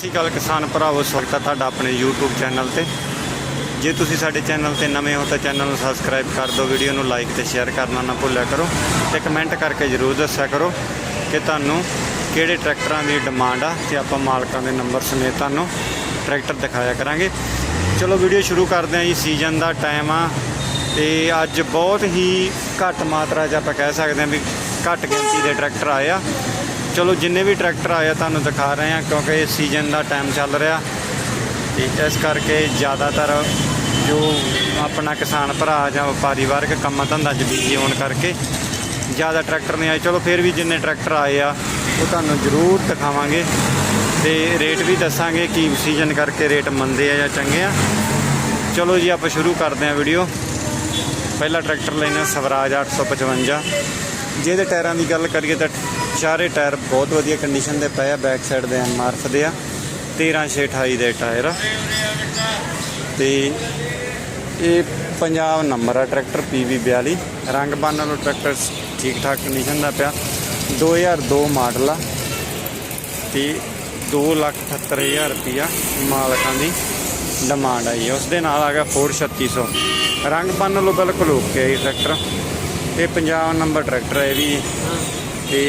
ਸਤਿ ਸ਼੍ਰੀ ਅਕਾਲ ਕਿਸਾਨ ਭਰਾਵੋ, ਸਵਾਗਤ ਹੈ ਤੁਹਾਡਾ ਆਪਣੇ YouTube ਚੈਨਲ ਤੇ। ਜੇ ਤੁਸੀਂ ਸਾਡੇ ਚੈਨਲ ਤੇ ਨਵੇਂ ਹੋ ਤਾਂ ਚੈਨਲ ਨੂੰ ਸਬਸਕ੍ਰਾਈਬ ਕਰ ਦਿਓ, ਵੀਡੀਓ ਨੂੰ ਲਾਈਕ ਤੇ ਸ਼ੇਅਰ ਕਰਨਾ ਨਾ ਭੁੱਲਿਆ ਕਰੋ ਤੇ ਕਮੈਂਟ ਕਰਕੇ ਜਰੂਰ ਦੱਸਿਆ ਕਰੋ ਕਿ ਤੁਹਾਨੂੰ ਕਿਹੜੇ ਟਰੈਕਟਰਾਂ ਦੀ ਡਿਮਾਂਡ ਆ ਤੇ ਆਪਾਂ ਮਾਲਕਾਂ ਦੇ ਨੰਬਰ ਸਮੇਤ ਤੁਹਾਨੂੰ ਟਰੈਕਟਰ ਦਿਖਾਇਆ ਕਰਾਂਗੇ। ਚਲੋ ਵੀਡੀਓ ਸ਼ੁਰੂ ਕਰਦੇ ਹਾਂ ਜੀ ਸੀਜ਼ਨ ਦਾ ਟਾਈਮ ਆ ਤੇ ਅੱਜ ਬਹੁਤ ਹੀ ਘੱਟ ਮਾਤਰਾ 'ਚ ਆਪਾਂ ਕਹਿ ਸਕਦੇ ਹਾਂ ਵੀ ਘੱਟ ਗਿਣਤੀ ਦੇ ਟਰੈਕਟਰ ਆਏ ਆ। ਚਲੋ, ਜਿੰਨੇ ਵੀ ਟਰੈਕਟਰ ਆਏ ਆ, ਤੁਹਾਨੂੰ ਦਿਖਾ ਰਹੇ ਹਾਂ, ਕਿਉਂਕਿ ਇਹ ਸੀਜ਼ਨ ਦਾ ਟਾਈਮ ਚੱਲ ਰਿਹਾ। ਤੇ ਇਸ ਕਰਕੇ ਜ਼ਿਆਦਾਤਰ ਜੋ ਆਪਣਾ ਕਿਸਾਨ ਭਰਾ ਜਾਂ ਵਪਾਰੀ ਵਰਗ ਕੰਮ ਧੰਦਾ 'ਚ ਬਿਜ਼ੀ ਹੋਣ ਕਰਕੇ ਜ਼ਿਆਦਾ ਟਰੈਕਟਰ ਨਹੀਂ ਆਏ। ਚਲੋ, ਫਿਰ ਵੀ ਜਿੰਨੇ ਟਰੈਕਟਰ ਆਏ ਆ, ਉਹ ਤੁਹਾਨੂੰ ਜ਼ਰੂਰ ਦਿਖਾਵਾਂਗੇ। ਤੇ ਰੇਟ ਵੀ ਦੱਸਾਂਗੇ ਕੀ ਸੀਜ਼ਨ ਕਰਕੇ ਰੇਟ ਮੰਦੇ ਆ ਜਾਂ ਚੰਗੇ ਆ। ਚਲੋ ਜੀ, ਆਪਾਂ ਸ਼ੁਰੂ ਕਰਦੇ ਹਾਂ ਵੀਡੀਓ ਪਹਿਲਾ ਟਰੈਕਟਰ ਲੈਣਾ ਸਵਰਾਜ 855 ਜਿਹਦੇ ਟਾਇਰਾਂ ਦੀ ਗੱਲ ਕਰੀਏ ਤਾਂ ਸਾਰੇ ਟਾਇਰ ਬਹੁਤ ਵਧੀਆ ਕੰਡੀਸ਼ਨ ਦੇ ਪਏ ਆ ਬੈਕ ਸਾਈਡ ਦੇ ਐਮਆਰਐਫ ਦੇ ਆ 13628 ਦੇ ਟਾਇਰ ਆ। ਤੇ ਇਹ ਪੰਜਾਬ ਨੰਬਰ ਆ ਟਰੈਕਟਰ PV42 ਰੰਗ ਬੰਨ ਨਾਲੋਂ ਟਰੈਕਟਰ ਠੀਕ ਠਾਕ ਕੰਡੀਸ਼ਨ ਦਾ ਪਿਆ 2002 ਮਾਡਲ ਆ ਤੇ 278000 ਰੁਪਿਆ ਮਾਲਕਾਂ ਦੀ ਡਿਮਾਂਡ ਆਈ ਉਸ ਦੇ ਨਾਲ ਆ ਗਿਆ ਫੋਰ 3600 ਰੰਗ ਬੰਨ ਨਾਲੋਂ ਬਿਲਕੁਲ ਓਕੇ ਹੈ ਟਰੈਕਟਰ। ਇਹ ਪੰਜਾਬ ਨੰਬਰ ਟਰੈਕਟਰ ਹੈ ਇਹ ਵੀ। ਤੇ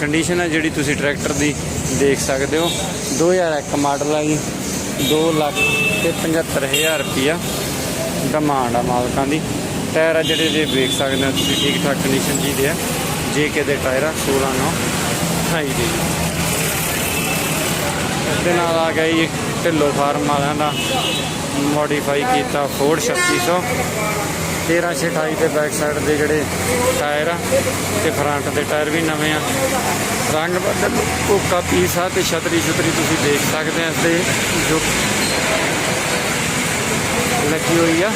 ਕੰਡੀਸ਼ਨ ਹੈ ਜਿਹੜੀ ਤੁਸੀਂ ਟਰੈਕਟਰ ਦੀ ਦੇਖ ਸਕਦੇ ਹੋ। 2001 ਮਾਡਲ ਆ ਜੀ। 2 ਲੱਖ ਤੇ 75000 ਰੁਪਿਆ ਡਿਮਾਂਡ ਆ ਮਾਲਕਾਂ ਦੀ। ਟਾਇਰ ਆ ਜਿਹੜੇ ਦੇ ਵੇਖ ਸਕਦੇ ਹੋ ਤੁਸੀਂ, ਠੀਕ ਠਾਕ ਕੰਡੀਸ਼ਨ ਜੀ ਦੇ ਆ। ਜੇਕੇ ਦੇ ਟਾਇਰ ਆ 16 9 28 ਦੇ ਦੇ ਨਾਲ ਆ ਗਿਆ ਜੀ ਢਿੱਲੋ ਫਾਰਮ ਵਾਲਿਆਂ ਦਾ। ਮੋਡੀਫਾਈ ਕੀਤਾ ਫੋਰਡ 3600 1328 ਦੇ ਬੈਕ ਸਾਈਡ ਦੇ ਜਿਹੜੇ ਟਾਇਰ ਆ। ਤੇ ਫਰੰਟ ਦੇ ਟਾਇਰ ਵੀ ਨਵੇਂ ਆ। ਰੰਗ ਬਦਲ, ਕੋਕਾ ਆ ਤੇ ਛਤਰੀ ਛਤਰੀ ਤੁਸੀਂ ਦੇਖ ਸਕਦੇ ਆ ਇਸ ਦੇ ਜੋ ਲੱਗੀ ਹੋਈ ਆ।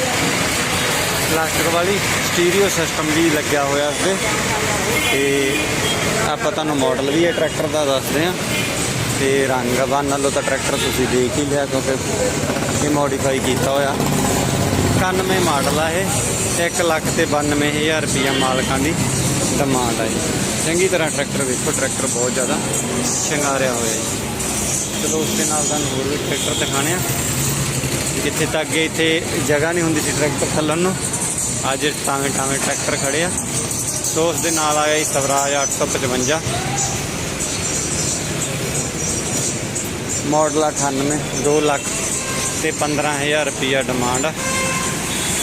ਪਲਾਸਟਿਕ ਵਾਲੀ ਸਟੀਰੀਓ ਸਿਸਟਮ ਵੀ ਲੱਗਿਆ ਹੋਇਆ ਇਸ ਦੇ ਤੇ ਆਪਾਂ ਤੁਹਾਨੂੰ ਮਾਡਲ ਵੀ ਇਹ ਟਰੈਕਟਰ ਦਾ ਦੱਸਦੇ ਆ। ਤੇ ਰੰਗ ਬੰਨ ਨਾਲੋਂ ਤਾਂ ਟਰੈਕਟਰ ਤੁਸੀਂ ਦੇਖ ਹੀ ਲਿਆ, ਕਿਉਂਕਿ ਇਹ ਮੋਡੀਫਾਈ ਕੀਤਾ ਹੋਇਆ। 91 ਮਾਡਲ ਆ ਇਹ 1 ਲੱਖ ਤੇ 92000 ਰੁਪਇਆ ਮਾਲਕਾਂ ਦੀ। ਡਿਮਾਂਡ ਆ ਜੀ। ਚੰਗੀ ਤਰ੍ਹਾਂ ਟਰੈਕਟਰ ਵੇਖੋ, ਟਰੈਕਟਰ ਬਹੁਤ ਜ਼ਿਆਦਾ ਸ਼ਿੰਗਾਰਿਆ ਹੋਇਆ ਜੀ। ਚਲੋ, ਉਸ ਦੇ ਨਾਲ ਤੁਹਾਨੂੰ ਹੋਰ ਵੀ ਟਰੈਕਟਰ ਦਿਖਾਣੇ ਆ। ਜਿੱਥੇ ਤੱਕ ਅੱਗੇ ਇੱਥੇ ਜਗ੍ਹਾ ਨਹੀਂ ਹੁੰਦੀ ਸੀ ਟਰੈਕਟਰ ਥੱਲਣ ਨੂੰ, ਅੱਜ ਟਾਵੇਂ ਟਾਵੇਂ ਟਰੈਕਟਰ ਖੜੇ ਆ। ਸੋ ਉਸ ਦੇ ਨਾਲ ਆਇਆ ਜੀ ਸਵਰਾਜ 855 ਮਾਡਲ 98 2 ਲੱਖ ਤੇ 15000 ਰੁਪਿਆ ਡਿਮਾਂਡ ਆ।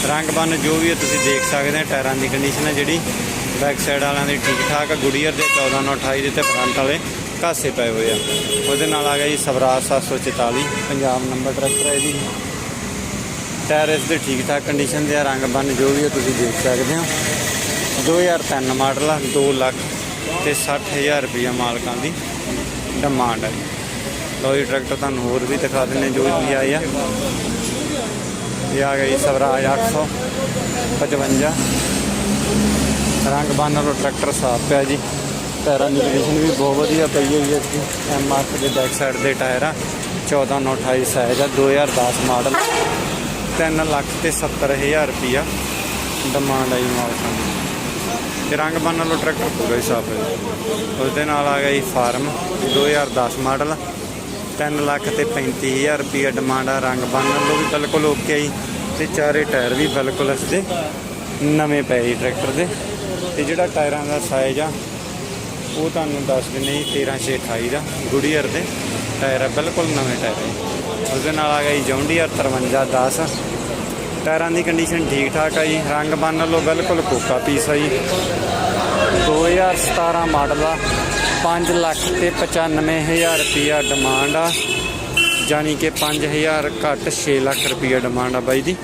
ਰੰਗ ਬੰਨ ਜੋ ਵੀ ਤੁਸੀਂ ਦੇਖ ਸਕਦੇ ਆ, ਟਾਇਰਾਂ ਦੀ ਕੰਡੀਸ਼ਨ ਹੈ ਜਿਹੜੀ। ਬੈਕ ਸਾਈਡ ਵਾਲਿਆਂ ਦੀ ਠੀਕ ਠਾਕ ਆ ਗੁਡੀਅਰ ਦੇ 1428 ਦੇ ਤੇ ਫਰੰਟ ਵਾਲੇ ਘਾਸੇ ਪਏ ਹੋਏ ਆ। ਉਹਦੇ ਨਾਲ ਆ ਗਿਆ ਜੀ ਸਵਰਾਜ 744 ਪੰਜਾਬ ਨੰਬਰ ਟਰੈਕਟਰ ਹੈ ਇਹਦੀ। ਟਾਇਰ ਇਸ ਦੇ ਠੀਕ ਠਾਕ ਕੰਡੀਸ਼ਨ ਦੇ ਆ, ਰੰਗ ਬੰਨ ਜੋ ਵੀ ਹੈ ਤੁਸੀਂ ਦੇਖ ਸਕਦੇ ਹੋ। 2003 ਮਾਡਲ ਆ 2 ਲੱਖ ਤੇ 60000 ਰੁਪਇਆ ਮਾਲਕਾਂ ਦੀ ਡਿਮਾਂਡ ਹੈ ਲੋ ਜੀ ਟਰੈਕਟਰ ਤੁਹਾਨੂੰ ਹੋਰ ਵੀ ਦਿਖਾ ਦਿੰਨੇ ਜੋ ਵੀ ਆਏ ਆ। ਇਹ ਆ ਗਈ ਸਵਰਾਜ 855 ਰੰਗ ਬੰਨ ਨਾਲੋਂ ਟਰੈਕਟਰ ਸਾਫ਼ ਪਿਆ ਜੀ। ਟਾਇਰਾਂ ਦੀ ਕੰਡੀਸ਼ਨ ਵੀ ਬਹੁਤ ਵਧੀਆ ਪਈ ਹੋਈ ਹੈ ਇਸਦੀ ਐਮ ਆਰ ਦੇ ਬੈਕ ਸਾਈਡ ਦੇ ਟਾਇਰ ਆ। 14928 ਸਾਈਜ਼ ਆ 2010 ਮਾਡਲ 3 ਲੱਖ ਤੇ 70000 ਰੁਪਿਆ ਡਿਮਾਂਡ ਆਈ ਮਾਲਕਾਂ ਦੀ। ਤੇ ਰੰਗ ਬੰਨ ਨਾਲੋਂ ਟਰੈਕਟਰ ਪੂਰਾ ਹੀ ਸਾਫ਼ ਹੈ ਉਸ ਦੇ ਨਾਲ ਆ ਗਿਆ ਜੀ ਫਾਰਮ 2010 ਮਾਡਲ 3 ਲੱਖ ਤੇ 35000 ਰੁਪਿਆ ਡਿਮਾਂਡ ਆ ਰੰਗ ਬੰਨ ਨਾਲੋਂ ਵੀ ਬਿਲਕੁਲ ਓਕੇ ਆਈ ਤੇ ਚਾਰੇ ਟਾਇਰ ਵੀ ਬਿਲਕੁਲ ਇਸ ਦੇ ਨਵੇਂ ਪਏ ਜੀ ਟਰੈਕਟਰ ਦੇ। ਤੇ ਜਿਹੜਾ ਟਾਇਰਾਂ ਦਾ ਸਾਈਜ਼ ਆ, ਉਹ ਤੁਹਾਨੂੰ ਦੱਸ ਦਿੰਨੇ ਜੀ 13628 ਦਾ ਗੁਡੀਅਰ ਦੇ ਟਾਇਰ ਆ, ਬਿਲਕੁਲ ਨਵੇਂ ਟਾਇਰ ਹੈ ਉਸ ਦੇ ਨਾਲ ਆ ਗਿਆ ਜੀ ਜੌਂਡੀਅਰ 5310 ਟਾਇਰਾਂ ਦੀ ਕੰਡੀਸ਼ਨ ਠੀਕ ਠਾਕ ਆ ਜੀ, ਰੰਗ ਬੰਨ ਲਓ, ਬਿਲਕੁਲ ਕੋਕਾ ਪੀਸ ਆ ਜੀ। 2017 ਮਾਡਲ ਆ 5 ਲੱਖ ਤੇ 95000 ਰੁਪਿਆ ਡਿਮਾਂਡ ਆ। ਜਾਨੀ ਕਿ 5000 ਘੱਟ 6 ਲੱਖ ਰੁਪਿਆ ਡਿਮਾਂਡ ਆ ਬਾਈ ਦੀ।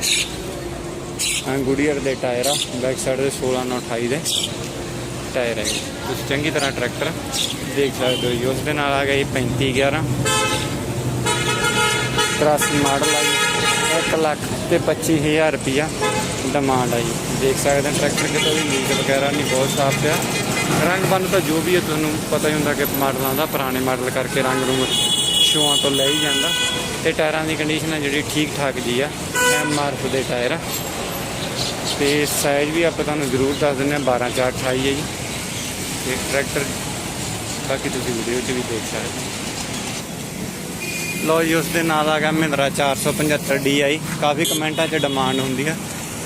ਗੁਡੀਅਰ ਦੇ ਟਾਇਰ ਆ ਬੈਕ ਸਾਈਡ ਦੇ 16 ਨਾਲ 28 ਦੇ ਟਾਇਰ ਹੈ ਤੁਸੀਂ ਚੰਗੀ ਤਰ੍ਹਾਂ ਟਰੈਕਟਰ ਦੇਖ ਸਕਦੇ ਹੋ ਜੀ। ਉਸ ਦੇ ਨਾਲ ਆ ਗਿਆ ਜੀ 3511 83 ਮਾਡਲ ਆ ਜੀ 1 ਲੱਖ ਤੇ 25000 ਰੁਪਿਆ ਡਿਮਾਂਡ ਆ ਜੀ। ਦੇਖ ਸਕਦੇ ਹੋ ਟਰੈਕਟਰ ਕਿਤੋਂ ਵੀ ਲੀਕ ਵਗੈਰਾ ਨਹੀਂ, ਬਹੁਤ ਸਾਫ਼ ਪਿਆ। ਰੰਗ ਬੰਨ ਤਾਂ ਜੋ ਵੀ ਹੈ ਤੁਹਾਨੂੰ ਪਤਾ ਹੀ ਹੁੰਦਾ ਕਿ ਮਾਡਲਾਂ ਦਾ, ਪੁਰਾਣੇ ਮਾਡਲ ਕਰਕੇ ਰੰਗ ਰੂੰਗ ਸ਼ੋਆਂ ਤੋਂ ਲੈ ਹੀ ਜਾਂਦਾ। ਤੇ ਟਾਇਰਾਂ ਦੀ ਕੰਡੀਸ਼ਨ ਹੈ ਜਿਹੜੀ ਠੀਕ ਠਾਕ ਜੀ ਆ। ਐਮ ਆਰ ਦੇ ਟਾਇਰ ਆ। ਤੇ ਸਾਈਜ਼ ਵੀ ਆਪਾਂ ਤੁਹਾਨੂੰ ਜ਼ਰੂਰ ਦੱਸ ਦਿੰਦੇ ਹਾਂ 12 4 28 ਹੈ ਜੀ। ਤੇ ਟਰੈਕਟਰ ਬਾਕੀ ਤੁਸੀਂ ਵੀਡੀਓ 'ਚ ਵੀ ਦੇਖ ਸਕਦੇ ਹੋ। ਲੋ ਜੀ, ਉਸ ਦੇ ਨਾਲ ਆ ਗਿਆ ਮਹਿੰਦਰਾ 475 DI ਕਾਫੀ ਕਮੈਂਟਾਂ 'ਚ ਡਿਮਾਂਡ ਹੁੰਦੀ ਆ।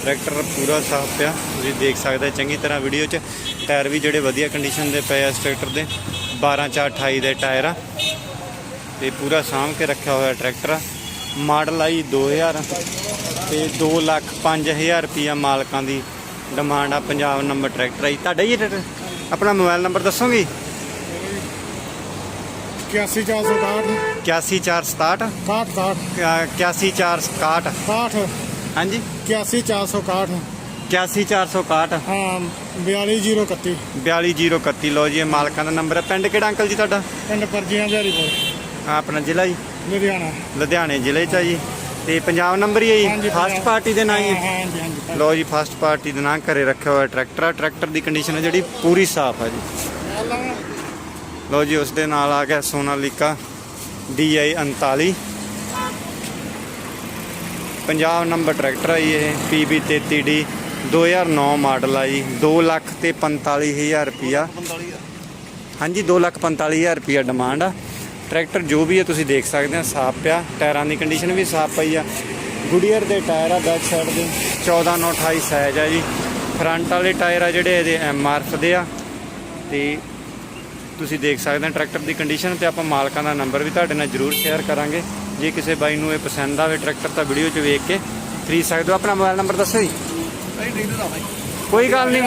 ਟਰੈਕਟਰ ਪੂਰਾ ਸਾਫ਼ ਪਿਆ। ਤੁਸੀਂ ਦੇਖ ਸਕਦੇ ਚੰਗੀ ਤਰ੍ਹਾਂ ਵੀਡੀਓ 'ਚ ਟਾਇਰ ਵੀ ਜਿਹੜੇ ਵਧੀਆ ਕੰਡੀਸ਼ਨ ਦੇ ਪਏ ਆ ਇਸ ਟਰੈਕਟਰ ਦੇ। 12 4 28 ਦੇ ਟਾਇਰ ਆ। ਤੇ ਪੂਰਾ ਸਾਂਭ ਕੇ ਰੱਖਿਆ ਹੋਇਆ ਟਰੈਕਟਰ ਆ। ਮਾਡਲ ਆਈ 2000 ਤੇ 2 ਲੱਖ 5000 ਰੁਪਿਆ ਮਾਲਕਾਂ ਦੀ ਡਿਮਾਂਡ ਆ ਪੰਜਾਬ ਨੰਬਰ ਟਰੈਕਟਰ ਆਈ। ਤੁਹਾਡਾ ਹੀ ਟਰੈਕਟਰ ਆਪਣਾ ਮੋਬਾਈਲ ਨੰਬਰ ਦੱਸੋਗੇ? 81467 81467 61 81467 61 ਹਾਂਜੀ? 81467 81461 ਹਾਂ 42031 42031 ਲੋ ਜੀ ਇਹ ਮਾਲਕਾਂ ਦਾ ਨੰਬਰ ਹੈ ਪਿੰਡ ਕਿਹੜਾ ਅੰਕਲ ਜੀ ਤੁਹਾਡਾ? ਪਿੰਡ ਪਰਜੀਆਂ ਆਹ ਆਪਣਾ ਜ਼ਿਲ੍ਹਾ ਜੀ। ਲੁਧਿਆਣਾ। ਲੁਧਿਆਣੇ ਜ਼ਿਲ੍ਹੇ ਚ ਆ ਜੀ। ਤੇ ਪੰਜਾਬ ਨੰਬਰ ਹੀ ਹੈ ਜੀ। ਫਸਟ। ਪਾਰਟੀ ਦੇ ਨਾਂ ਹੀ ਹਾਂ, ਹਾਂਜੀ ਹਾਂਜੀ ਲੋ ਜੀ ਫਸਟ ਪਾਰਟੀ ਦੇ ਨਾਂ ਘਰੇ ਰੱਖਿਆ ਹੋਇਆ ਟਰੈਕਟਰ ਆ। ਟਰੈਕਟਰ ਦੀ ਕੰਡੀਸ਼ਨ ਹੈ ਜਿਹੜੀ ਪੂਰੀ ਸਾਫ਼ ਹੈ ਜੀ। ਲੋ ਜੀ ਉਸ ਦੇ ਨਾਲ ਆ ਗਿਆ Sonalika DI 39 Punjab number tractor ਆ ਜੀ ਇਹ PB 33D 2009 ਮਾਡਲ ਆ ਜੀ। 2 ਲੱਖ ਤੇ 45000 ਰੁਪਿਆ ਹਾਂਜੀ 2 ਲੱਖ 45000 ਰੁਪਿਆ ਡਿਮਾਂਡ ਆ। ਟਰੈਕਟਰ ਜੋ ਵੀ ਹੈ ਤੁਸੀਂ ਦੇਖ ਸਕਦੇ ਆ ਸਾਫ਼ ਪਿਆ ਟਾਇਰਾਂ ਦੀ ਕੰਡੀਸ਼ਨ ਵੀ ਸਾਫ਼ ਪਈ ਆ। ਗੁਡੀਅਰ ਦੇ ਟਾਇਰ ਆ ਬੈਕ ਸਾਈਡ ਦੇ 14 9 28 ਸਾਈਜ਼ ਆ ਜੀ। ਫਰੰਟ ਵਾਲੇ ਟਾਇਰ ਆ ਜਿਹੜੇ ਇਹਦੇ ਐਮਆਰਐਫ ਦੇ ਆ। ਤੇ ਤੁਸੀਂ ਦੇਖ ਸਕਦੇ ਆ ਟਰੈਕਟਰ ਦੀ ਕੰਡੀਸ਼ਨ ਤੇ ਆਪਾਂ ਮਾਲਕਾਂ ਦਾ ਨੰਬਰ ਵੀ ਤੁਹਾਡੇ ਨਾਲ ਜਰੂਰ ਸ਼ੇਅਰ ਕਰਾਂਗੇ। ਜੇ ਕਿਸੇ ਬਾਈ ਨੂੰ ਇਹ ਪਸੰਦ ਆਵੇ ਟਰੈਕਟਰ ਤਾਂ ਵੀਡੀਓ 'ਚ ਵੇਖ ਕੇ ਖਰੀਦ ਸਕਦੇ ਹੋ। ਆਪਣਾ ਮੋਬਾਈਲ ਨੰਬਰ ਦੱਸੋ ਜੀ। ਕੋਈ ਗੱਲ ਨਹੀਂ।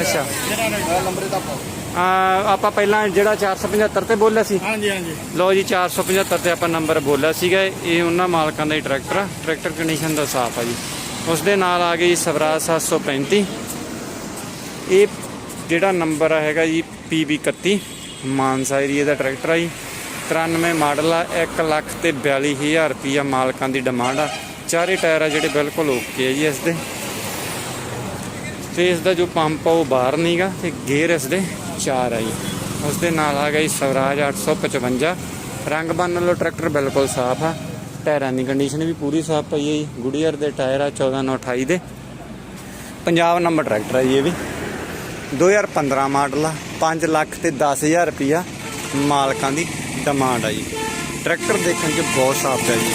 ਅੱਛਾ। ਜਿਹੜਾ ਨੰਬਰ ਦਾ ਆ, ਆਪਾਂ ਪਹਿਲਾਂ ਜਿਹੜਾ 475 ਤੇ ਬੋਲਿਆ ਸੀ। ਹਾਂਜੀ ਹਾਂਜੀ। ਲੋ ਜੀ 475 ਤੇ ਆਪਾਂ ਨੰਬਰ ਬੋਲਿਆ ਸੀਗਾ। ਇਹ ਉਹਨਾਂ ਮਾਲਕਾਂ ਦਾ ਹੀ ਟਰੈਕਟਰ ਆ। ਟਰੈਕਟਰ ਕੰਡੀਸ਼ਨ ਦਾ ਸਾਫ਼ ਆ ਜੀ। ਉਸ ਦੇ ਨਾਲ ਆ ਗਈ ਸਵਰਾਜ 735 ਇਹ ਜਿਹੜਾ ਨੰਬਰ ਆ ਹੈਗਾ ਜੀ PB31 ਮਾਨਸਾ ਏਰੀਏ ਦਾ ਟਰੈਕਟਰ ਆ ਜੀ। 93 ਮਾਡਲ ਆ 1 ਲੱਖ ਤੇ 42000 ਰੁਪਈਆ ਮਾਲਕਾਂ ਦੀ ਡਿਮਾਂਡ ਆ। ਚਾਰੇ ਟਾਇਰ ਆ ਜਿਹੜੇ ਬਿਲਕੁਲ ਓਕੇ ਆ ਜੀ ਇਸ ਦੇ। ਤੇ ਇਸ ਦਾ ਜੋ ਪੰਪ ਆ ਉਹ ਬਾਹਰ ਨਹੀਂਗਾ ਤੇ ਗੇਅਰ ਇਸ ਦੇ। ਚਾਰ ਆ ਜੀ। ਉਸ ਦੇ ਨਾਲ ਆ ਗਿਆ ਜੀ ਸਵਰਾਜ 855 ਰੰਗ ਬੰਨ ਨਾਲੋਂ ਟਰੈਕਟਰ ਬਿਲਕੁਲ ਸਾਫ਼ ਆ। ਟਾਇਰਾਂ ਦੀ ਕੰਡੀਸ਼ਨ ਵੀ ਪੂਰੀ ਸਾਫ਼ ਪਈ ਹੈ ਜੀ। ਗੁਡੀਅਰ ਦੇ ਟਾਇਰ ਆ 14928 ਦੇ। ਪੰਜਾਬ ਨੰਬਰ ਟਰੈਕਟਰ ਆ ਜੀ ਇਹ ਵੀ। 2015 ਮਾਡਲ ਆ। 5 ਲੱਖ ਤੇ 10000 ਰੁਪਿਆ ਮਾਲਕਾਂ ਦੀ ਡਿਮਾਂਡ ਆ ਜੀ। ਟਰੈਕਟਰ ਦੇਖਣ 'ਚ ਬਹੁਤ ਸਾਫ਼ ਹੈ ਜੀ।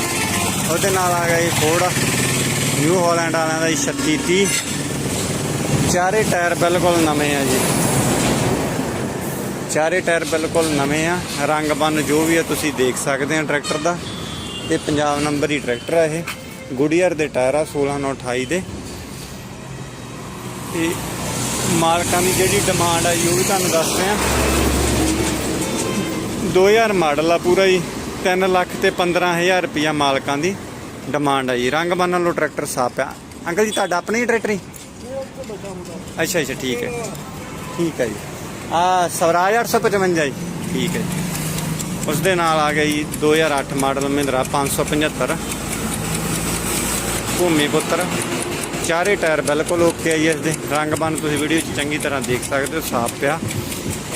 ਉਹਦੇ ਨਾਲ ਆ ਗਿਆ ਜੀ ਫੋਰਡ ਨਿਊ ਹਾਲੈਂਡ ਵਾਲਿਆਂ ਦਾ ਜੀ 3630 ਚਾਰੇ ਟਾਇਰ ਬਿਲਕੁਲ ਨਵੇਂ ਆ ਜੀ। ਚਾਰੇ ਟਾਇਰ ਬਿਲਕੁਲ ਨਵੇਂ ਆ। ਰੰਗ ਬੰਨ ਜੋ ਵੀ ਆ ਤੁਸੀਂ ਦੇਖ ਸਕਦੇ ਆ ਟਰੈਕਟਰ ਦਾ। ਤੇ ਪੰਜਾਬ ਨੰਬਰ ਹੀ ਟਰੈਕਟਰ ਆ ਇਹ। ਗੁਡੀਅਰ ਦੇ ਟਾਇਰ ਆ 16928 ਦੇ। ਤੇ ਮਾਲਕਾਂ ਦੀ ਜਿਹੜੀ ਡਿਮਾਂਡ ਆ ਜੀ, ਉਹ ਵੀ ਤੁਹਾਨੂੰ ਦੱਸ ਦੱਸਦੇ ਆ। 2000 ਮਾਡਲ ਆ ਪੂਰਾ ਜੀ। 3 ਲੱਖ ਤੇ 15000 ਰੁਪਿਆ ਮਾਲਕਾਂ ਦੀ ਡਿਮਾਂਡ ਆ ਜੀ। ਰੰਗ ਬੰਨ ਲੋ ਟਰੈਕਟਰ ਸਾਫ਼ ਆ। ਅੰਕਲ ਜੀ, ਤੁਹਾਡਾ ਆਪਣਾ ਹੀ ਟਰੈਕਟਰ ਹੀ? ਅੱਛਾ ਅੱਛਾ, ਠੀਕ ਹੈ। ਠੀਕ ਹੈ ਜੀ। ਆ ਸਵਰਾਜ 855 ਜੀ। ਠੀਕ ਹੈ ਜੀ। ਉਸ ਦੇ ਨਾਲ ਆ ਗਿਆ ਜੀ 2008 ਮਾਡਲ ਮਹਿੰਦਰਾ 575 ਭੂਮੀ ਪੁੱਤਰ। ਚਾਰੇ ਟਾਇਰ ਬਿਲਕੁਲ ਓਕੇ ਆ ਜੀ ਇਸ ਦੇ। ਰੰਗ ਬਨ ਤੁਸੀਂ ਵੀਡੀਓ 'ਚ ਚੰਗੀ ਤਰ੍ਹਾਂ ਦੇਖ ਸਕਦੇ ਹੋ, ਸਾਫ਼ ਪਿਆ।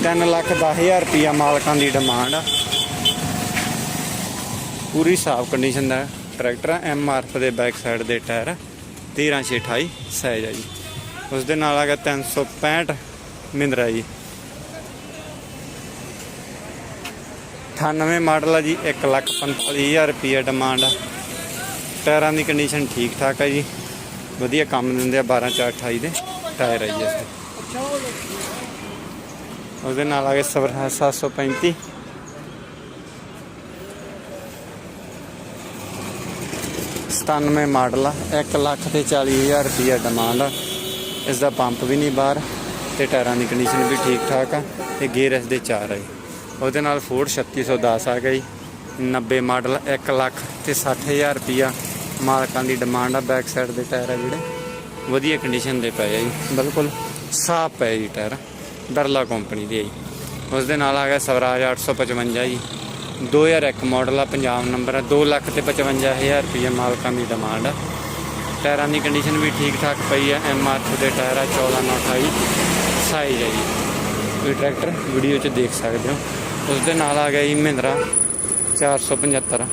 3 ਲੱਖ 10000 ਰੁਪਿਆ ਮਾਲਕਾਂ ਦੀ ਡਿਮਾਂਡ ਆ ਪੂਰੀ ਸਾਫ਼ ਕੰਡੀਸ਼ਨ ਦਾ ਟਰੈਕਟਰ ਆ ਐਮ ਐਮਆਰਐਫ ਦੇ ਬੈਕ ਸਾਈਡ ਦੇ ਟਾਇਰ 13628 ਸਾਈਜ਼ ਆ ਜੀ। ਉਸ ਦੇ ਨਾਲ ਆ ਗਿਆ 365 ਮਹਿੰਦਰਾ ਜੀ। 98 ਮਾਡਲ ਆ ਜੀ 145000 ਰੁਪਏ ਡਿਮਾਂਡ ਆ। ਟਾਇਰਾਂ ਦੀ ਕੰਡੀਸ਼ਨ ਠੀਕ ਠਾਕ ਆ ਜੀ। ਵਧੀਆ ਕੰਮ ਦਿੰਦੇ ਆ 12 4 28 ਦੇ ਟਾਇਰ ਹੈ ਜੀ ਇਸ ਦੇ। ਉਹਦੇ ਨਾਲ ਆ ਗਿਆ ਸਵਰਾਜ 735 97 ਮਾਡਲ ਆ 1 ਲੱਖ ਤੇ 40000 ਰੁਪਏ ਡਿਮਾਂਡ ਆ। ਇਸ ਦਾ ਪੰਪ ਵੀ ਨਹੀਂ ਬਾਹਰ ਤੇ ਟਾਇਰਾਂ ਦੀ ਕੰਡੀਸ਼ਨ ਵੀ ਠੀਕ ਠਾਕ ਆ। ਤੇ ਗੇਅਰ ਇਸ ਦੇ ਚਾਰ ਆ ਜੀ। ਉਹਦੇ ਨਾਲ ਫੋਰਡ 3610 ਆ ਗਈ 90 ਮਾਡਲ 1 ਲੱਖ ਤੇ 60000 ਰੁਪਿਆ ਮਾਲਕਾਂ ਦੀ ਡਿਮਾਂਡ ਆ ਬੈਕ ਸਾਈਡ ਦੇ ਟਾਇਰ ਆ ਜਿਹੜੇ। ਵਧੀਆ ਕੰਡੀਸ਼ਨ ਦੇ ਪਏ ਆ ਜੀ। ਬਿਲਕੁਲ ਸਾਫ਼ ਪਏ ਜੀ ਟਾਇਰ ਡਰਲਾ ਕੰਪਨੀ ਦੇ ਆ ਜੀ। ਉਸ ਦੇ ਨਾਲ ਆ ਗਿਆ ਸਵਰਾਜ 855 ਜੀ। 2001 ਮਾਡਲ ਆ, ਪੰਜਾਬ ਨੰਬਰ ਆ। 2 ਲੱਖ ਤੇ 55000 ਰੁਪਏ ਮਾਲਕਾਂ ਦੀ ਡਿਮਾਂਡ ਆ। ਟਾਇਰਾਂ ਦੀ ਕੰਡੀਸ਼ਨ ਵੀ ਠੀਕ ਠਾਕ ਪਈ ਆ। ਐਮਆਰਐਫ ਦੇ ਟਾਇਰ ਆ 14928 ਸਾਈਜ਼ ਹੈ ਜੀ। ਤੁਸੀਂ ਟਰੈਕਟਰ, ਵੀਡੀਓ 'ਚ ਦੇਖ ਸਕਦੇ ਹੋ। ਉਸ ਦੇ ਨਾਲ ਆ ਗਿਆ ਜੀ ਮਹਿੰਦਰਾ 475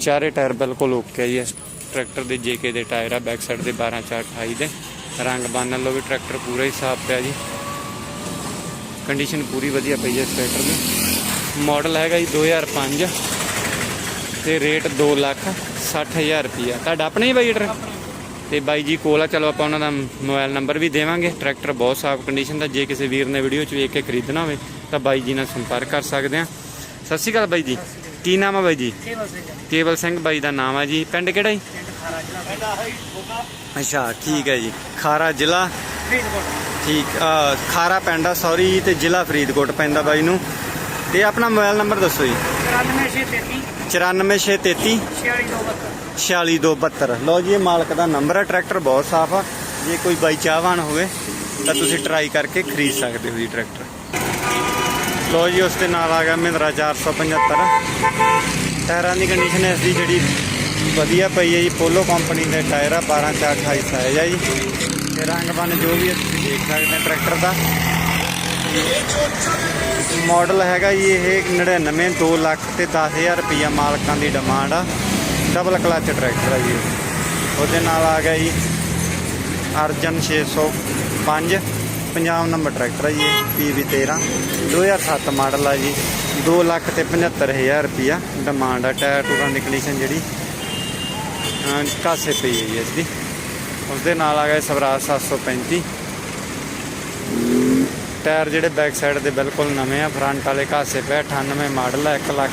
ਚਾਰੇ ਟਾਇਰ ਬਿਲਕੁਲ ਓਕੇ ਜੀ। ਇਸ ਟਰੈਕਟਰ ਦੇ ਜੇਕੇ ਦੇ ਟਾਇਰ ਆ ਬੈਕ ਸਾਈਡ ਦੇ 12 4 28 ਦੇ। ਰੰਗ ਬੰਨ ਲਓ ਵੀ ਟਰੈਕਟਰ ਪੂਰਾ ਹੀ ਸਾਫ਼ ਪਿਆ ਜੀ। ਕੰਡੀਸ਼ਨ ਪੂਰੀ ਵਧੀਆ ਪਈ ਹੈ ਇਸ ਟਰੈਕਟਰ ਦੀ। ਮਾਡਲ ਹੈਗਾ ਜੀ 2005 ਤੇ ਰੇਟ 2 ਲੱਖ 60000 ਰੁਪਈਆ। ਤੁਹਾਡਾ ਆਪਣਾ ਹੀ ਬਾਈ ਟਰੈਕਟਰ? ਤੇ ਬਾਈ ਜੀ ਕੋਲ ਆ ਚਲੋ ਆਪਾਂ ਉਹਨਾਂ ਦਾ ਮੋਬਾਈਲ ਨੰਬਰ ਵੀ ਦੇਵਾਂਗੇ। ਟਰੈਕਟਰ ਬਹੁਤ ਸਾਫ਼ ਕੰਡੀਸ਼ਨ ਦਾ ਜੇ ਕਿਸੇ ਵੀਰ ਨੇ ਵੀਡੀਓ 'ਚ ਵੇਖ ਕੇ ਖਰੀਦਣਾ ਹੋਵੇ ਤਾਂ ਬਾਈ ਜੀ ਨਾਲ ਸੰਪਰਕ ਕਰ ਸਕਦੇ ਆ। ਸਤਿ ਸ਼੍ਰੀ ਅਕਾਲ ਬਾਈ ਜੀ। ਕੀ ਨਾਮ ਆ ਬਾਈ ਜੀ? ਕੇਵਲ ਸਿੰਘ ਬਾਈ ਦਾ ਨਾਮ ਆ ਜੀ। ਪਿੰਡ ਕਿਹੜਾ ਜੀ? ਅੱਛਾ ਠੀਕ ਹੈ ਜੀ। ਖਾਰਾ ਜ਼ਿਲ੍ਹਾ? ਠੀਕ ਖਾਰਾ ਪਿੰਡ ਆ ਸੌਰੀ ਤੇ ਜ਼ਿਲ੍ਹਾ ਫਰੀਦਕੋਟ ਪੈਂਦਾ ਬਾਈ ਨੂੰ। ਤੇ ਆਪਣਾ ਮੋਬਾਈਲ ਨੰਬਰ ਦੱਸੋ ਜੀ। 94633 46272 ਲਓ ਜੀ, ਇਹ ਮਾਲਕ ਦਾ ਨੰਬਰ ਹੈ ਟਰੈਕਟਰ ਬਹੁਤ ਸਾਫ਼ ਆ। ਜੇ ਕੋਈ ਬਾਈ ਚਾਹਵਾਨ ਹੋਵੇ, ਤਾਂ ਤੁਸੀਂ ਟਰਾਈ ਕਰਕੇ ਖਰੀਦ ਸਕਦੇ ਹੋ ਜੀ ਟਰੈਕਟਰ। ਲਓ ਜੀ, ਉਸ ਦੇ ਨਾਲ ਆ ਗਿਆ ਮਹਿੰਦਰਾ 475 ਟਾਇਰਾਂ ਦੀ ਕੰਡੀਸ਼ਨ ਇਸ ਦੀ ਜਿਹੜੀ ਵਧੀਆ ਪਈ ਹੈ ਜੀ ਪੋਲੋ ਕੰਪਨੀ ਦੇ ਟਾਇਰ ਆ 12 4 28 ਸਾਈਜ਼ ਆ ਜੀ। ਤੇ ਰੰਗ ਬਨ ਜੋ ਵੀ ਤੁਸੀਂ ਦੇਖ ਸਕਦੇ ਹੋ ਟਰੈਕਟਰ ਦਾ। ਮਾਡਲ ਹੈਗਾ ਜੀ ਇਹ 99 2 ਲੱਖ ਤੇ 10000 ਰੁਪਈਆ ਮਾਲਕਾਂ ਦੀ ਡਿਮਾਂਡ ਆ। ਡਬਲ ਕਲਚ ਟਰੈਕਟਰ ਆ ਜੀ ਉਹਦੇ ਨਾਲ ਆ ਗਿਆ ਜੀ ਅਰਜਨ 605 ਪੰਜਾਬ ਨੰਬਰ ਟਰੈਕਟਰ ਆ ਜੀ ਇਹ PV 13 2007 ਮਾਡਲ ਆ ਜੀ 2 ਲੱਖ ਤੇ 75000 ਰੁਪਈਆ ਡਿਮਾਂਡ ਆ, ਟਾਇਰ ਟੂਰਾਂ ਦੀ ਕੰਡੀਸ਼ਨ ਜਿਹੜੀ। ਕਾਸੇ ਪਈ ਹੈ ਜੀ ਇਸ ਦੀ। ਉਸਦੇ ਨਾਲ ਆ ਗਿਆ ਸਵਰਾਜ 735 ਟਾਇਰ ਜਿਹੜੇ ਬੈਕ ਸਾਈਡ ਦੇ ਬਿਲਕੁਲ ਨਵੇਂ ਆ, ਫਰੰਟ ਵਾਲੇ ਕਾਸੇ ਪਏ 98 ਮਾਡਲ ਆ 1 ਲੱਖ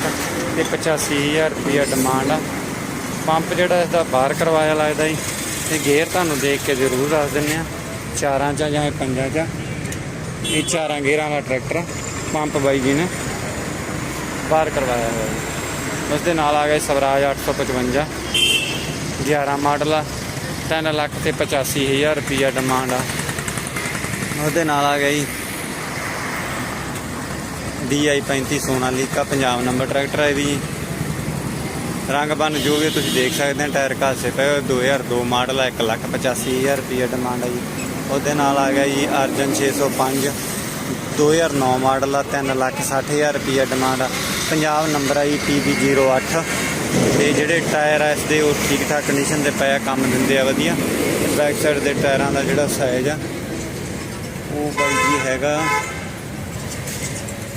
ਤੇ 85000 ਰੁਪਈਆ ਡਿਮਾਂਡ ਆ। ਪੰਪ ਜਿਹੜਾ ਇਸ ਦਾ ਬਾਹਰ ਕਰਵਾਇਆ ਲੱਗਦਾ ਜੀ, ਤੇ ਗੇਅਰ ਤੁਹਾਨੂੰ ਦੇਖ ਕੇ ਜ਼ਰੂਰ ਦੱਸ ਦਿੰਨੇ ਆ, ਚਾਰਾਂ ਚ ਜਾਂ ਪੰਜਾਂ ਚ। ਇਹ ਚਾਰਾਂ ਗੇਅਰਾਂ ਦਾ ਟਰੈਕਟਰ ਪੰਪ ਬਾਈ ਜੀ ਨੇ ਬਾਹਰ ਕਰਵਾਇਆ ਹੋਇਆ ਜੀ। ਉਸ ਦੇ ਨਾਲ ਆ ਗਿਆ ਸਵਰਾਜ 855 11 ਮਾਡਲ ਆ 3 ਲੱਖ ਤੇ 85000 ਰੁਪਈਆ ਡਿਮਾਂਡ ਆ। ਉਹਦੇ ਨਾਲ ਆ ਗਿਆ ਜੀ DI 35 Sonalika Punjab number tractor ਹੈ ਵੀ ਰੰਗ ਬਨ ਜੋ ਵੀ ਤੁਸੀਂ ਦੇਖ ਸਕਦੇ ਹੋ, ਟਾਇਰ ਘਾਸੇ ਪਏ ਹੋਏ 2002 ਮਾਡਲ ਹੈ 185000 ਰੁਪਏ ਡਿਮਾਂਡ ਹੈ ਜੀ। ਉਹਦੇ ਨਾਲ ਆ ਗਿਆ ਜੀ ਅਰਜਨ 605 2009 ਮਾਡਲ ਆ 360000 ਰੁਪਏ ਡਿਮਾਂਡ ਆ। ਪੰਜਾਬ ਨੰਬਰ ਆ ਜੀ PB08 ਤੇ ਜਿਹੜੇ ਟਾਇਰ ਆ, ਇਸ ਦੇ ਉਹ ਠੀਕ ਠਾਕ ਕੰਡੀਸ਼ਨ ਦੇ ਪਏ ਆ, ਕੰਮ ਦਿੰਦੇ ਆ ਵਧੀਆ। ਬੈਕ ਸਾਈਡ ਦੇ ਟਾਇਰਾਂ ਦਾ ਜਿਹੜਾ ਸਾਈਜ਼ ਆ, ਉਹ ਬਾਈ ਜੀ ਹੈਗਾ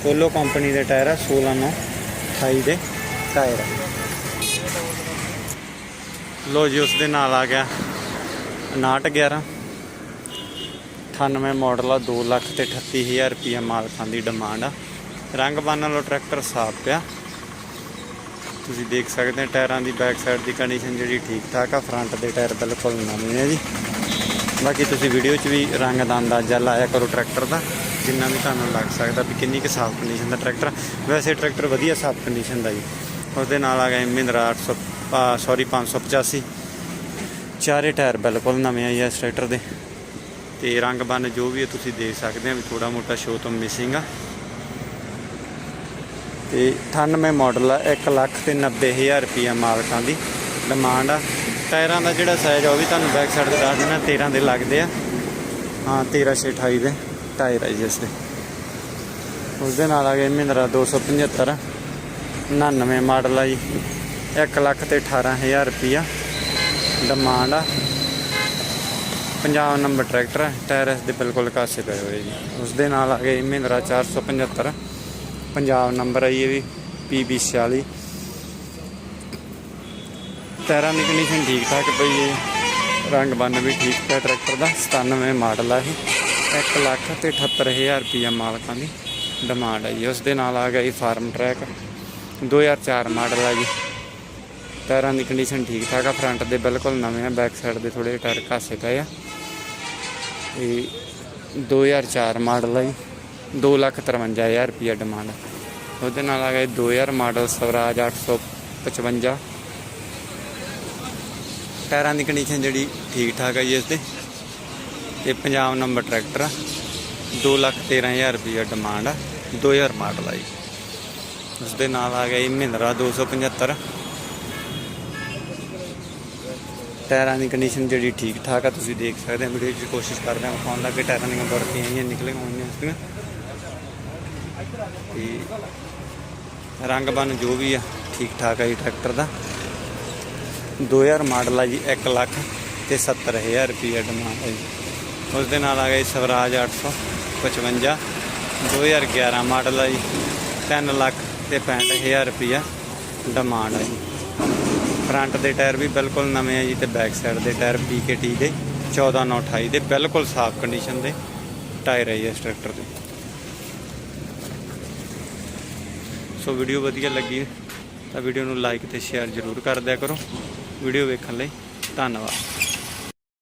ਪੋਲੋ ਕੰਪਨੀ ਦੇ ਟਾਇਰ ਆ 16 9 28 ਦੇ ਟਾਇਰ ਆ। ਲੋ ਜੀ, ਉਸ ਦੇ ਨਾਲ ਆ ਗਿਆ 5911 98 ਮਾਡਲ ਆ 2 ਲੱਖ ਤੇ 38000 ਰੁਪਏ ਮਾਲਕਾਂ ਦੀ ਡਿਮਾਂਡ ਆ। ਰੰਗ ਬਨ ਵਾਲਾ ਟਰੈਕਟਰ ਸਾਫ਼ ਪਿਆ। ਤੁਸੀਂ ਦੇਖ ਸਕਦੇ ਹੋ ਟਾਇਰਾਂ ਦੀ ਬੈਕ ਸਾਈਡ ਦੀ ਕੰਡੀਸ਼ਨ ਜਿਹੜੀ ਠੀਕ ਠਾਕ ਆ ਫਰੰਟ ਦੇ ਟਾਇਰ ਬਿਲਕੁਲ ਨਵੇਂ ਨੇ ਜੀ। ਬਾਕੀ ਤੁਸੀਂ ਵੀਡੀਓ 'ਚ ਵੀ ਰੰਗ ਦਾ ਅੰਦਾਜ਼ਾ ਲਾਇਆ ਕਰੋ ਟਰੈਕਟਰ ਦਾ। ਜਿੰਨਾ ਵੀ ਤੁਹਾਨੂੰ ਲੱਗ ਸਕਦਾ ਵੀ ਕਿੰਨੀ ਕੁ ਸਾਫ਼ ਕੰਡੀਸ਼ਨ ਦਾ ਟਰੈਕਟਰ ਵੈਸੇ ਟਰੈਕਟਰ ਵਧੀਆ ਸਾਫ਼ ਕੰਡੀਸ਼ਨ ਦਾ ਜੀ। ਉਹਦੇ ਨਾਲ ਆ ਗਿਆ ਮਹਿੰਦਰਾ 800 ਸੌਰੀ 585 ਚਾਰੇ ਟਾਇਰ ਬਿਲਕੁਲ ਨਵੇਂ ਆ ਜੀ ਇਸ ਟਰੈਕਟਰ ਦੇ। ਤੇ ਰੰਗ ਬੰਨ ਜੋ ਵੀ ਹੈ ਤੁਸੀਂ ਦੇਖ ਸਕਦੇ ਆ ਵੀ ਥੋੜਾ ਮੋਟਾ ਸ਼ੋ ਤੋਂ ਮਿਸਿੰਗ ਆ। ਤੇ 98 ਮਾਡਲ ਆ 1 ਲੱਖ ਤੇ 90000 ਰੁਪਈਆ ਮਾਲਕਾਂ ਦੀ ਡਿਮਾਂਡ ਆ। ਟਾਇਰਾਂ ਦਾ ਜਿਹੜਾ ਸਾਈਜ਼ ਆ, ਉਹ ਵੀ ਤੁਹਾਨੂੰ ਬੈਕ ਸਾਈਡ ਤੇ ਦੱਸ ਦੇਣਾ 13 ਦੇ ਲੱਗਦੇ ਆ। ਹਾਂ 13 ਛੇ 28 ਦੇ। ਟਾਇਰ ਆ ਜੀ ਇਸ ਦੇ। ਉਸ ਦੇ ਨਾਲ ਆ ਗਿਆ ਮਹਿੰਦਰਾ 275 99 ਮਾਡਲ ਆ ਜੀ। 1 ਲੱਖ ਤੇ 18000 ਰੁਪਈਆ ਡਿਮਾਂਡ ਆ। ਪੰਜਾਬ ਨੰਬਰ ਟਰੈਕਟਰ ਹੈ ਟਾਇਰ ਇਸ ਦੇ ਬਿਲਕੁਲ ਕਾਸੇ ਪਏ ਹੋਏ ਜੀ। ਉਸ ਦੇ ਨਾਲ ਆ ਗਿਆ ਜੀ ਮਹਿੰਦਰਾ 475 ਪੰਜਾਬ ਨੰਬਰ ਹੈ ਜੀ ਇਹ ਵੀ PB 46 ਟਾਇਰਾਂ ਦੀ ਕੰਡੀਸ਼ਨ ਠੀਕ ਠਾਕ ਪਈ ਹੈ ਰੰਗ ਬੰਨ ਵੀ ਠੀਕ ਹੈ, ਟਰੈਕਟਰ ਦਾ 97 ਮਾਡਲ ਆ ਇਹ। 1 ਲੱਖ ਤੇ 78000 ਰੁਪਈਆ ਮਾਲਕਾਂ ਦੀ ਡਿਮਾਂਡ ਹੈ ਜੀ ਉਸ ਦੇ ਨਾਲ ਆ ਗਿਆ ਜੀ ਫਾਰਮ ਟਰੈਕ। 2004 ਮਾਡਲ ਆ ਜੀ। ਟਾਇਰਾਂ ਦੀ ਕੰਡੀਸ਼ਨ ਠੀਕ ਠਾਕ ਆ ਫਰੰਟ ਦੇ ਬਿਲਕੁਲ ਨਵੇਂ ਆ ਬੈਕ ਸਾਈਡ ਦੇ ਥੋੜੇ ਟਾਇਰ ਘਾਸੇ ਪਏ ਆ। ਇਹ 2004 ਮਾਡਲ ਆ ਜੀ। 253000 ਰੁਪਈਆ ਡਿਮਾਂਡ ਉਹਦੇ ਨਾਲ ਆ ਗਿਆ ਜੀ 2000 ਮਾਡਲ ਸਵਰਾਜ 855 ਟਾਇਰਾਂ ਦੀ ਕੰਡੀਸ਼ਨ ਜਿਹੜੀ ਠੀਕ ਠਾਕ ਹੈ ਜੀ ਇਸ ਦੇ। ਤੇ ਪੰਜਾਬ ਨੰਬਰ ਟਰੈਕਟਰ ਆ। 213000 ਰੁਪਈਆ ਡਿਮਾਂਡ ਆ। 2000 ਮਾਡਲ ਆ ਜੀ। ਉਸ ਦੇ ਨਾਲ ਆ ਗਿਆ ਜੀ ਮਹਿੰਦਰਾ 275 ਟਾਇਰਾਂ ਦੀ ਕੰਡੀਸ਼ਨ ਜਿਹੜੀ ਠੀਕ ਠਾਕ ਆ, ਤੁਸੀਂ ਦੇਖ ਸਕਦੇ ਹੋ ਵੀਡੀਓ 'ਚ ਕੋਸ਼ਿਸ਼ ਕਰਦੇ ਹਾਂ ਵਿਖਾਉਣ ਲੱਗੇ ਟਾਇਰਾਂ ਦੀਆਂ ਬਰਫੀਆਂ ਆਈਆਂ ਨਿਕਲੇ ਹੋਈਆਂ ਇਸ ਤੇ ਰੰਗ ਬਨ ਜੋ ਵੀ ਆ, ਠੀਕ ਠਾਕ ਆ ਜੀ ਟਰੈਕਟਰ ਦਾ। 2000 ਮਾਡਲ ਆ ਜੀ 1 ਲੱਖ ਤੇ 70000 ਰੁਪਏ ਡਿਮਾਂਡ ਹੈ ਜੀ। ਉਸ ਦੇ ਨਾਲ ਆ ਗਿਆ ਜੀ ਸਵਰਾਜ 855 2011 ਮਾਡਲ ਆ ਜੀ 3 ਲੱਖ ਤੇ 65000 ਰੁਪਿਆ ਡਿਮਾਂਡ ਹੈ ਜੀ। ਫਰੰਟ ਦੇ ਟਾਇਰ ਵੀ ਬਿਲਕੁਲ ਨਵੇਂ ਆ ਜੀ ਤੇ ਬੈਕ ਸਾਈਡ ਦੇ ਟਾਇਰ PKT ਦੇ 14928 ਦੇ, ਬਿਲਕੁਲ ਸਾਫ਼ ਕੰਡੀਸ਼ਨ ਦੇ ਟਾਇਰ ਹੈ ਜੀ ਇਸ ਟਰੈਕਟਰ ਦੇ। ਸੋ ਵੀਡੀਓ ਵਧੀਆ ਲੱਗੀ ਤਾਂ ਵੀਡੀਓ ਨੂੰ ਲਾਈਕ ਤੇ ਸ਼ੇਅਰ ਜ਼ਰੂਰ ਕਰ ਦਿਆ ਕਰੋ। ਵੀਡੀਓ ਵੇਖਣ ਲਈ ਧੰਨਵਾਦ।